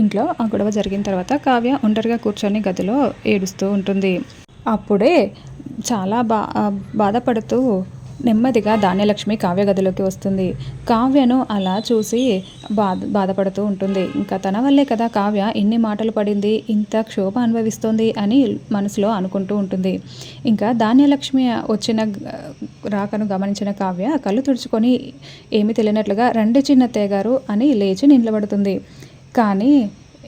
ఇంట్లో ఆ గొడవ జరిగిన తర్వాత కావ్య ఒంటరిగా కూర్చొని గదిలో ఏడుస్తూ ఉంటుంది. అప్పుడే చాలా బా బాధపడుతూ నెమ్మదిగా ధాన్యలక్ష్మి కావ్య గదిలోకి వస్తుంది. కావ్యను అలా చూసి బాధ బాధపడుతూ ఉంటుంది. ఇంకా తన వల్లే కదా కావ్య ఇన్ని మాటలు పడింది ఇంత క్షోభ అనుభవిస్తుంది అని మనసులో అనుకుంటూ ఉంటుంది. ఇంకా ధాన్యలక్ష్మి వచ్చిన రాకను గమనించిన కావ్య కళ్ళు తుడుచుకొని ఏమి తెలియనట్లుగా రండి చిన్నత్తయ్య గారు అని లేచి నిలబడుతుంది. కానీ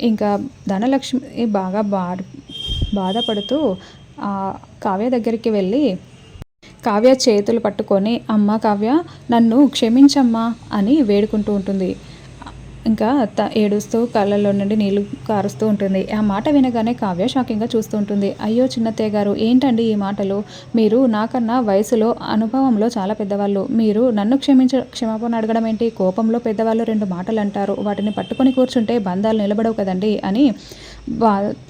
ఇంకా ధనలక్ష్మి బాగా బా బాధపడుతూ కావ్య దగ్గరికి వెళ్ళి కావ్య చేతులు పట్టుకొని అమ్మ కావ్య నన్ను క్షమించమ్మా అని వేడుకుంటూ ఉంటుంది. ఇంకా త ఏడుస్తూ కళ్ళల్లో నుండి నీళ్ళు కారుస్తూ ఉంటుంది. ఆ మాట వినగానే కావ్య షాకింగ్గా చూస్తూ ఉంటుంది. అయ్యో చిన్నత్తయ్య గారు ఏంటండి ఈ మాటలు? మీరు నాకన్నా వయసులో అనుభవంలో చాలా పెద్దవాళ్ళు. మీరు నన్ను క్షమించ క్షమాపణ అడగడం ఏంటి? కోపంలో పెద్దవాళ్ళు రెండు మాటలు అంటారు. వాటిని పట్టుకొని కూర్చుంటే బంధాలు నిలబడవు కదండి అని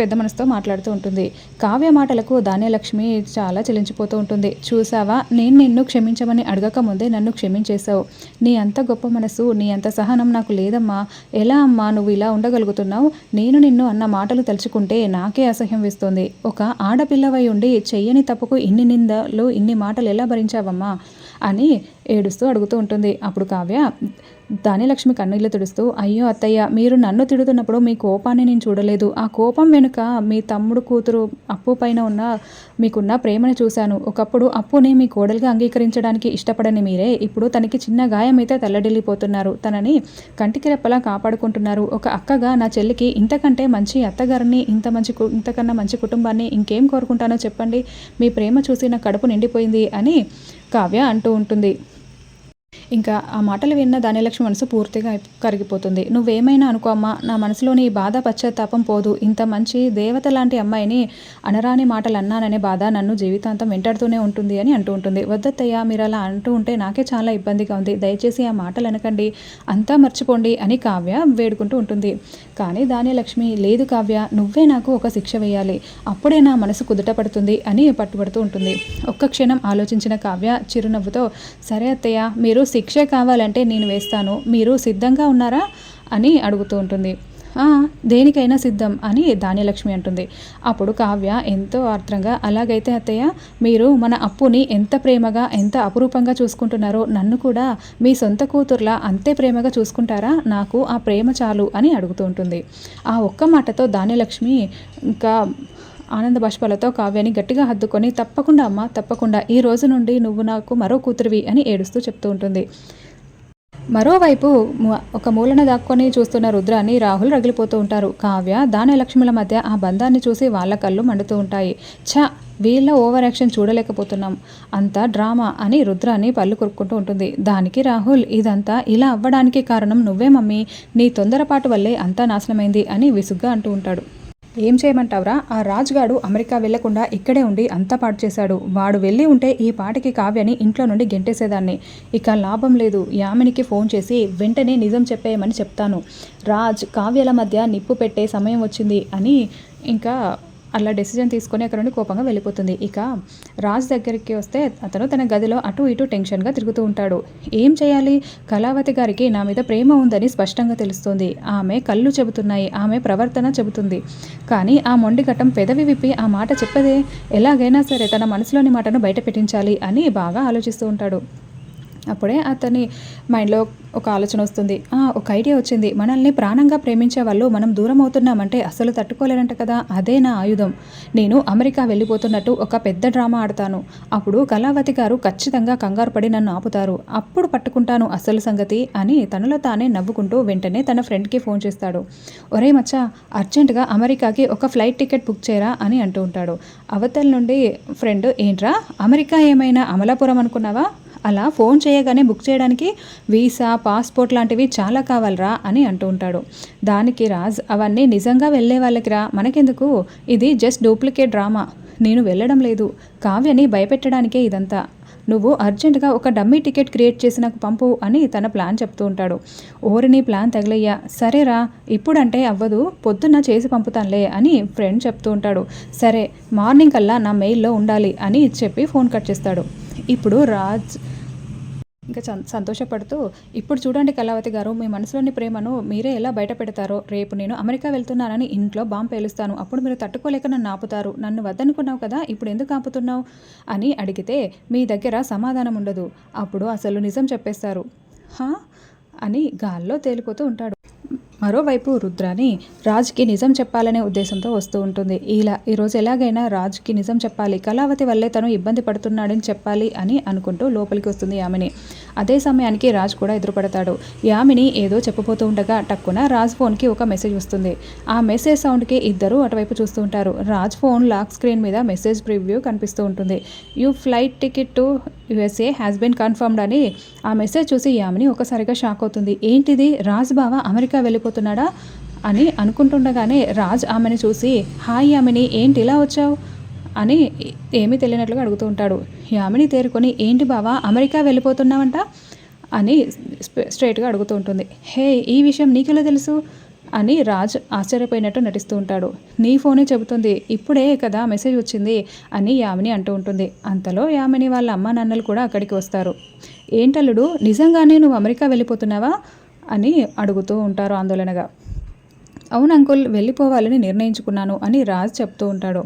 పెద్ద మనసుతో మాట్లాడుతూ ఉంటుంది. కావ్య మాటలకు ధాన్యలక్ష్మి చాలా చెలించిపోతూ ఉంటుంది. చూసావా నేను నిన్ను క్షమించమని అడగక ముందే నన్ను క్షమించేశావు. నీ అంత గొప్ప మనసు నీ అంత సహనం నాకు లేదమ్మా. ఎలా అమ్మా? నువ్వు ఇలా ఉండగలుగుతున్నావు. నేను నిన్ను అన్న మాటలు తలుచుకుంటే నాకే అసహ్యం వేస్తుంది. ఒక ఆడపిల్లవై ఉండి చెయ్యని తప్పుకు ఇన్ని నిందలు ఇన్ని మాటలు ఎలా భరించావమ్మా? అని ఏడుస్తూ అడుగుతూ ఉంటుంది. అప్పుడు కావ్య ధాన్యలక్ష్మి కన్నీళ్ళు తుడుస్తూ అయ్యో అత్తయ్య మీరు నన్ను తిడుతున్నప్పుడు మీ కోపాన్ని నేను చూడలేదు. ఆ కోపం వెనుక మీ తమ్ముడు కూతురు అప్పు పైన ఉన్న మీకున్న ప్రేమను చూశాను. ఒకప్పుడు అప్పుని మీ కోడలుగా అంగీకరించడానికి ఇష్టపడని మీరే ఇప్పుడు తనకి చిన్న గాయం అయితే తల్లడిల్లిపోతున్నారు. తనని కంటికి రెప్పలా కాపాడుకుంటున్నారు. ఒక అక్కగా నా చెల్లికి ఇంతకంటే మంచి అత్తగారిని ఇంత మంచి ఇంతకన్నా మంచి కుటుంబాన్ని ఇంకేం కోరుకుంటానో చెప్పండి. మీ ప్రేమ చూసి నా కడుపు నిండిపోయింది అని కావ్య అంటూ ఉంటుంది. ఇంకా ఆ మాటలు విన్న ధనలక్ష్మి మనసు పూర్తిగా కరిగిపోతుంది. నువ్వేమైనా అనుకో అమ్మా నా మనసులోని బాధ పశ్చాత్తాపం పోదు. ఇంత మంచి దేవత లాంటి అమ్మాయిని అనరాని మాటలు అన్నాననే బాధ నన్ను జీవితాంతం వెంటాడుతూనే ఉంటుంది అని అంటూ ఉంటుంది. వద్దత్తయ్య మీరు అలా అంటూ ఉంటే నాకే చాలా ఇబ్బందిగా ఉంది. దయచేసి ఆ మాటలు అనకండి. అంతా మర్చిపోండి అని కావ్య వేడుకుంటూ ఉంటుంది. కానీ ధాన్యలక్ష్మి లేదు కావ్య. నువ్వే నాకు ఒక శిక్ష వేయాలి. అప్పుడే నా మనసు కుదుట పడుతుంది అని పట్టుబడుతూ ఉంటుంది. ఒక్క క్షణం ఆలోచించిన కావ్య చిరునవ్వుతో సరే అత్తయ్య మీరు మీరు శిక్ష కావాలంటే నేను వేస్తాను. మీరు సిద్ధంగా ఉన్నారా? అని అడుగుతూ ఉంటుంది. దేనికైనా సిద్ధం అని ధాన్యలక్ష్మి అంటుంది. అప్పుడు కావ్య ఎంతో ఆర్ద్రంగా అలాగైతే అత్తయ్య మీరు మన అప్పుని ఎంత ప్రేమగా ఎంత అపురూపంగా చూసుకుంటున్నారో నన్ను కూడా మీ సొంత కూతుర్లా అంతే ప్రేమగా చూసుకుంటారా? నాకు ఆ ప్రేమ చాలు అని అడుగుతూ ఉంటుంది. ఆ ఒక్క మాటతో ధాన్యలక్ష్మి ఇంకా ఆనంద బాష్పాలతో కావ్యాన్ని గట్టిగా హద్దుకొని తప్పకుండా అమ్మ తప్పకుండా ఈ రోజు నుండి నువ్వు నాకు మరో కూతురివి అని ఏడుస్తూ చెప్తూ ఉంటుంది. మరోవైపు ఒక మూలన దాక్కొని చూస్తున్న రుద్రాన్ని రాహుల్ రగిలిపోతూ ఉంటారు. కావ్య దానలక్ష్ముల మధ్య ఆ బంధాన్ని చూసి వాళ్ళ కళ్ళు మండుతూ ఉంటాయి. ఛ వీళ్ళ ఓవర్ యాక్షన్ చూడలేకపోతున్నాం. అంతా డ్రామా అని రుద్రాన్ని పళ్ళు కొరుక్కుంటూ ఉంటుంది. దానికి రాహుల్ ఇదంతా ఇలా అవ్వడానికి కారణం నువ్వే మమ్మీ. నీ తొందరపాటు వల్లే అంతా నాశనమైంది అని విసుగ్గా అంటూ ఉంటాడు. ఏం చేయమంటావురా? ఆ రాజుగాడు అమెరికా వెళ్ళకుండా ఇక్కడే ఉండి అంతా పాటు చేశాడు. వాడు వెళ్ళి ఉంటే ఈ పాటికి కావ్యని ఇంట్లో నుండి గెంటేసేదాన్ని. ఇక లాభం లేదు. యామినికి ఫోన్ చేసి వెంటనే నిజం చెప్పేయమని చెప్తాను. రాజ్ కావ్యల మధ్య నిప్పు పెట్టే సమయం వచ్చింది అని ఇంకా అలా డెసిజన్ తీసుకొని అక్కడ నుండి కోపంగా వెళ్ళిపోతుంది. ఇక రాజ్ దగ్గరికి వస్తే అతను తన గదిలో అటు ఇటు టెన్షన్గా తిరుగుతూ ఉంటాడు. ఏం చేయాలి? కళావతి గారికి నా మీద ప్రేమ ఉందని స్పష్టంగా తెలుస్తుంది. ఆమె కళ్ళు చెబుతున్నాయి. ఆమె ప్రవర్తన చెబుతుంది. కానీ ఆ మొండి ఘట్టం పెదవి విప్పి ఆ మాట చెప్పదే? ఎలాగైనా సరే తన మనసులోని మాటను బయట పెట్టించాలి అని బాగా ఆలోచిస్తూ ఉంటాడు. అప్పుడే అతని మైండ్లో ఒక ఆలోచన వస్తుంది. ఒక ఐడియా వచ్చింది. మనల్ని ప్రాణంగా ప్రేమించే వాళ్ళు మనం దూరం అవుతున్నామంటే అసలు తట్టుకోలేనంట కదా. అదే నా ఆయుధం. నేను అమెరికా వెళ్ళిపోతున్నట్టు ఒక పెద్ద డ్రామా ఆడతాను. అప్పుడు కళావతి గారు ఖచ్చితంగా కంగారు పడి నన్ను ఆపుతారు. అప్పుడు పట్టుకుంటాను అసలు సంగతి అని తనలో తానే నవ్వుకుంటూ వెంటనే తన ఫ్రెండ్కి ఫోన్ చేస్తాడు. ఒరే మచ్చా అర్జెంటుగా అమెరికాకి ఒక ఫ్లైట్ టికెట్ బుక్ చేయరా అని అంటూ ఉంటాడు. అవతల నుండి ఫ్రెండ్ ఏంట్రా? అమెరికా ఏమైనా అమలాపురం అనుకున్నావా? అలా ఫోన్ చేయగానే బుక్ చేయడానికి వీసా పాస్పోర్ట్ లాంటివి చాలా కావాలరా అని అంటూ ఉంటాడు. దానికి రాజ్ అవన్నీ నిజంగా వెళ్ళే వాళ్ళకి రా మనకెందుకు? ఇది జస్ట్ డూప్లికేట్ డ్రామా. నేను వెళ్ళడం లేదు. కావ్యని భయపెట్టడానికే ఇదంతా. నువ్వు అర్జెంటుగా ఒక డమ్మీ టికెట్ క్రియేట్ చేసి నాకు పంపు అని తన ప్లాన్ చెప్తూ ఉంటాడు. ఓరిని ప్లాన్ తగిలయ్యా. సరేరా ఇప్పుడంటే అవ్వదు. పొద్దున్న చేసి పంపుతానులే అని ఫ్రెండ్ చెప్తూ ఉంటాడు. సరే మార్నింగ్ కల్లా నా మెయిల్లో ఉండాలి అని చెప్పి ఫోన్ కట్ చేస్తాడు. ఇప్పుడు రాజ్ ఇంకా సంతోషపడుతూ ఇప్పుడు చూడండి కళావతి గారు మీ మనసులోని ప్రేమను మీరే ఎలా బయట పెడతారో రేపు నేను అమెరికా వెళ్తున్నానని ఇంట్లో బాంబు పేలుస్తాను. అప్పుడు మీరు తట్టుకోలేక నన్ను ఆపుతారు. నన్ను వద్దనుకున్నావు కదా ఇప్పుడు ఎందుకు ఆపుతున్నావు? అని అడిగితే మీ దగ్గర సమాధానం ఉండదు. అప్పుడు అసలు నిజం చెప్పేస్తారు. హా? అని గాల్లో తేలిపోతూ ఉంటాడు. మరోవైపు రుద్రాని రాజ్కి నిజం చెప్పాలనే ఉద్దేశంతో వస్తూ ఉంటుంది. ఇలా ఈరోజు ఎలాగైనా రాజ్కి నిజం చెప్పాలి. కళావతి వల్లే తను ఇబ్బంది పడుతున్నాడని చెప్పాలి అని అనుకుంటూ లోపలికి వస్తుంది ఆమెని అదే సమయానికి రాజ్ కూడా ఎదురుపడతాడు. యామిని ఏదో చెప్పబోతూ ఉండగా టక్కున రాజ్ ఫోన్కి ఒక మెసేజ్ వస్తుంది. ఆ మెసేజ్ సౌండ్కి ఇద్దరు అటువైపు చూస్తూ ఉంటారు. రాజ్ ఫోన్ లాక్ స్క్రీన్ మీద మెసేజ్ ప్రివ్యూ కనిపిస్తూ ఉంటుంది. You flight ticket to USA has been confirmed అని ఆ మెసేజ్ చూసి యామిని ఒకసారిగా షాక్ అవుతుంది. ఏంటిది? రాజ్ బావ అమెరికా వెళ్ళిపోతున్నాడా? అని అనుకుంటుండగానే రాజ్ ఆమెను చూసి హాయ్ యామిని ఏంటి ఇలా వచ్చావు? అని ఏమీ తెలియనట్లుగా అడుగుతూ ఉంటాడు. యామిని తేరుకొని ఏంటి బావా అమెరికా వెళ్ళిపోతున్నావంట? అని స్ట్రైట్గా అడుగుతూ ఉంటుంది. హే ఈ విషయం నీకెలా తెలుసు? అని రాజ్ ఆశ్చర్యపోయినట్టు నటిస్తూ ఉంటాడు. నీ ఫోనే చెబుతుంది. ఇప్పుడే కదా మెసేజ్ వచ్చింది అని యామిని అంటూ ఉంటుంది. అంతలో యామిని వాళ్ళ అమ్మ నాన్నలు కూడా అక్కడికి వస్తారు. ఏంటల్లుడు నిజంగానే నువ్వు అమెరికా వెళ్ళిపోతున్నావా? అని అడుగుతూ ఉంటారు ఆందోళనగా. అవును అంకుల్ వెళ్ళిపోవాలని నిర్ణయించుకున్నాను అని రాజ్ చెప్తూ ఉంటాడు.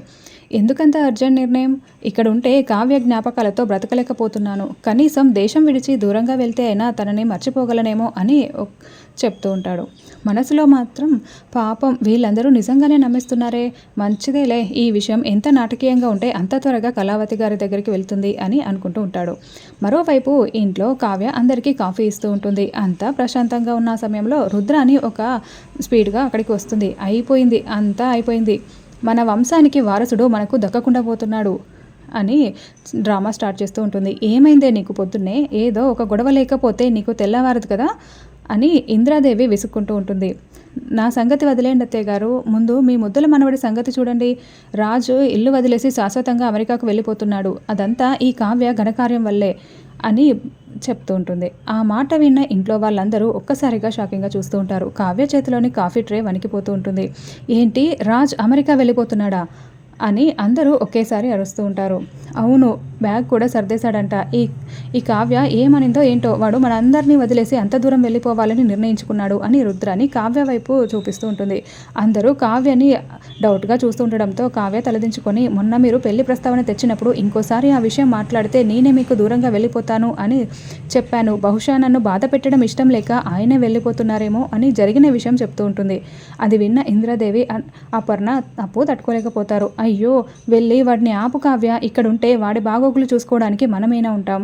ఎందుకంత అర్జెంట్ నిర్ణయం? ఇక్కడ ఉంటే కావ్య జ్ఞాపకాలతో బ్రతకలేకపోతున్నాను. కనీసం దేశం విడిచి దూరంగా వెళ్తే అయినా తనని మర్చిపోగలనేమో అని చెప్తూ ఉంటాడు. మనసులో మాత్రం పాపం వీళ్ళందరూ నిజంగానే నమ్మిస్తున్నారే? మంచిదేలే ఈ విషయం ఎంత నాటకీయంగా ఉంటే అంత త్వరగా కళావతి గారి దగ్గరికి వెళ్తుంది అని అనుకుంటూ ఉంటాడు. మరోవైపు ఇంట్లో కావ్య అందరికీ కాఫీ ఇస్తూ ఉంటుంది. అంతా ప్రశాంతంగా ఉన్న సమయంలో రుద్రాని ఒక స్పీడ్గా అక్కడికి వస్తుంది. అయిపోయింది అంతా అయిపోయింది. మన వంశానికి వారసుడు మనకు దక్కకుండా పోతున్నాడు అని డ్రామా స్టార్ట్ చేస్తూ ఉంటుంది. ఏమైందే నీకు పొద్దున్నే? ఏదో ఒక గొడవ లేకపోతే నీకు తెల్లవారదు కదా? అని ఇంద్రాదేవి విసుక్కుంటూ ఉంటుంది. నా సంగతి వదిలేండి అత్తయ్య గారు. ముందు మీ ముద్దల మనవడి సంగతి చూడండి. రాజు ఇల్లు వదిలేసి శాశ్వతంగా అమెరికాకు వెళ్ళిపోతున్నాడు. అదంతా ఈ కావ్య ఘనకార్యం వల్లే. అని చెప్తూ ఉంటుంది. ఆ మాట విన్న ఇంట్లో వాళ్ళందరూ ఒక్కసారిగా షాకింగ్గా చూస్తూ ఉంటారు. కావ్య చేతిలోని కాఫీ ట్రే వణికిపోతూ ఉంటుంది. ఏంటి? రాజ్ అమెరికా వెళ్ళిపోతున్నాడా? అని అందరూ ఒకేసారి అరుస్తూ ఉంటారు. అవును బ్యాగ్ కూడా సర్దేశాడంట. ఈ ఈ కావ్య ఏమనిందో ఏంటో వాడు మనందరినీ వదిలేసి అంత దూరం వెళ్ళిపోవాలని నిర్ణయించుకున్నాడు అని రుద్రాని కావ్య వైపు చూపిస్తూ ఉంటుంది. అందరూ కావ్యని డౌట్గా చూస్తూ ఉండడంతో కావ్య తలదించుకొని మొన్న మీరు పెళ్ళి ప్రస్తావన తెచ్చినప్పుడు ఇంకోసారి ఆ విషయం మాట్లాడితే నేనే మీకు దూరంగా వెళ్ళిపోతాను అని చెప్పాను. బహుశా నన్ను బాధ పెట్టడం ఇష్టం లేక ఆయనే వెళ్ళిపోతున్నారేమో అని జరిగిన విషయం చెప్తూ ఉంటుంది. అది విన్న ఇంద్రాదేవి అన్- అపర్ణ అప్పు తట్టుకోలేకపోతారు. అయ్యో వెళ్ళి వాడిని ఆపు కావ్య. ఇక్కడ ఉంటే వాడి బాగోగులు చూసుకోవడానికి మనమేనా ఉంటాం?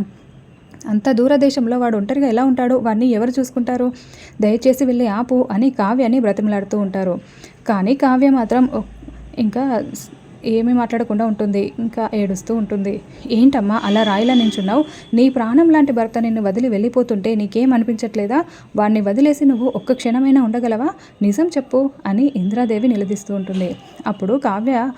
అంత దూరదేశంలో వాడు ఒంటరిగా ఎలా ఉంటాడు? వాడిని ఎవరు చూసుకుంటారు? దయచేసి వెళ్ళి ఆపు అని కావ్యని బ్రతిమలాడుతూ ఉంటారు. కానీ కావ్య మాత్రం ఇంకా ఏమీ మాట్లాడకుండా ఉంటుంది ఇంకా ఏడుస్తూ ఉంటుంది. ఏంటమ్మా అలా రాయిలా నించున్నావు? నీ ప్రాణం లాంటి భర్త నిన్ను వదిలి వెళ్ళిపోతుంటే నీకేం అనిపించట్లేదా? వాడిని వదిలేసి నువ్వు ఒక్క క్షణమైనా ఉండగలవా? నిజం చెప్పు అని ఇంద్రాదేవి నిలదీస్తూ ఉంటుంది. అప్పుడు కావ్య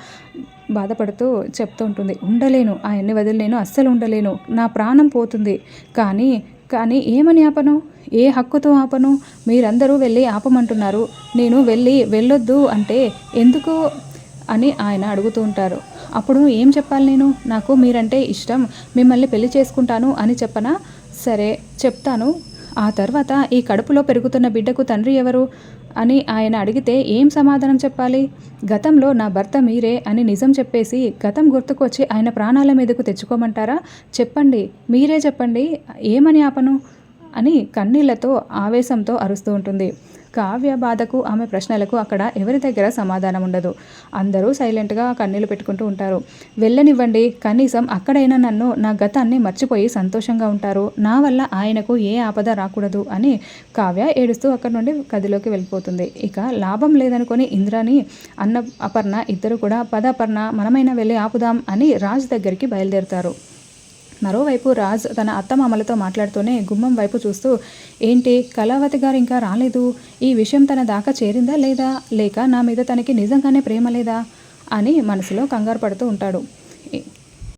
బాధపడుతూ చెప్తూ ఉంటుంది. ఉండలేను ఆయన్ని వదిలి నేను అస్సలు ఉండలేను. నా ప్రాణం పోతుంది. కానీ కానీ ఏమని ఆపను? ఏ హక్కుతో ఆపను? మీరందరూ వెళ్ళి ఆపమంటున్నారు. నేను వెళ్ళి వెళ్ళొద్దు అంటే ఎందుకు? అని ఆయన అడుగుతూ ఉంటారు. అప్పుడు ఏం చెప్పాలి నేను? నాకు మీరంటే ఇష్టం. మిమ్మల్ని పెళ్ళి చేసుకుంటాను అని చెప్పనా? సరే చెప్తాను. ఆ తర్వాత ఈ కడుపులో పెరుగుతున్న బిడ్డకు తండ్రి ఎవరు? అని ఆయన అడిగితే ఏం సమాధానం చెప్పాలి? గతంలో నా భర్త మీరే అని నిజం చెప్పేసి గతం గుర్తుకొచ్చి ఆయన ప్రాణాల మీదకు తెచ్చుకోమంటారా? చెప్పండి. మీరే చెప్పండి. ఏమని ఆపను? అని కన్నీళ్ళతో ఆవేశంతో అరుస్తూ ఉంటుంది. కావ్య బాధకు ఆమె ప్రశ్నలకు అక్కడ ఎవరి దగ్గర సమాధానం ఉండదు. అందరూ సైలెంట్గా కన్నీళ్ళు పెట్టుకుంటూ ఉంటారు. వెళ్ళనివ్వండి కనీసం అక్కడైనా నన్ను నా గతాన్ని మర్చిపోయి సంతోషంగా ఉంటారు. నా వల్ల ఆయనకు ఏ ఆపద రాకూడదు అని కావ్య ఏడుస్తూ అక్కడి నుండి గదిలోకి వెళ్ళిపోతుంది. ఇక లాభం లేదనుకొని ఇంద్రాని అన్న అపర్ణ ఇద్దరు కూడా పదాపర్ణ మనమైనా వెళ్ళి ఆపుదాం అని రాజు దగ్గరికి బయలుదేరుతారు. మరోవైపు రాజ్ తన అత్తమామలతో మాట్లాడుతూనే గుమ్మం వైపు చూస్తూ ఏంటి కళావతి గారు ఇంకా రాలేదు? ఈ విషయం తన దాకా చేరిందా లేదా? లేక నా మీద తనకి నిజంగానే ప్రేమ లేదా? అని మనసులో కంగారు పడుతూ ఉంటాడు.